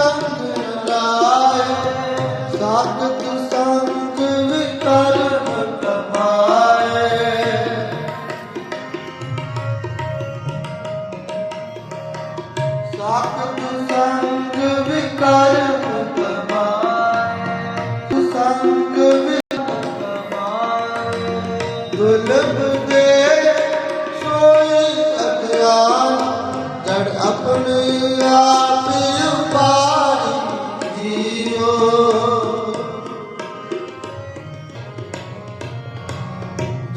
ਰੰਗ ਲਾਏ ਸਾਖਤ ਸੰਗ ਵਿਕਰਮ ਕਮਾਏ ਸਾਖਤ ਸੰਗ ਵਿਕਰਮ ਕਮਾਏ ਸੰਗ ਵਿਕਰਮ ਕਮਾਏ ਦੁਲਬ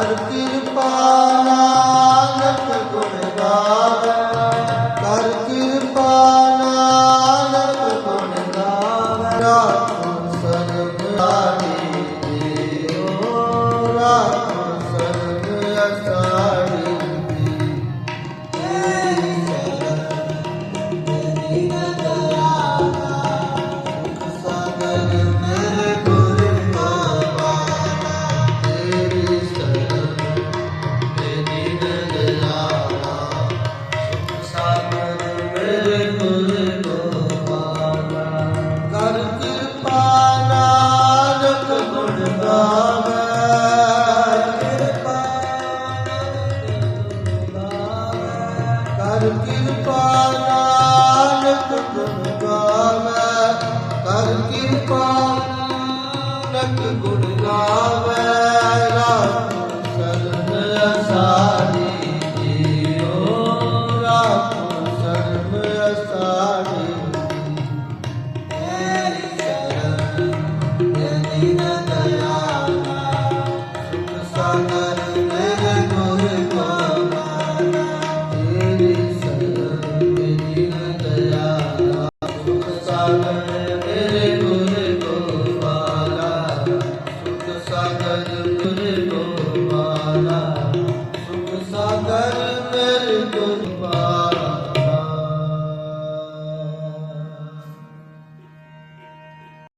আর ਕਿਰਪਾ ਨਾਨਕ ਗੁਣ ਗਾਵੇ ਕਰ ਕਿਰਪਾ ਨਾਨਕ ਗੁਣ ਗਾਵੇ ਰਾਤ ਸਰਬ ਅਸਾਰੀ ਜੀਓ ਰਾਤ ਸਰਬ ਅਸਾਰੀ Senhor.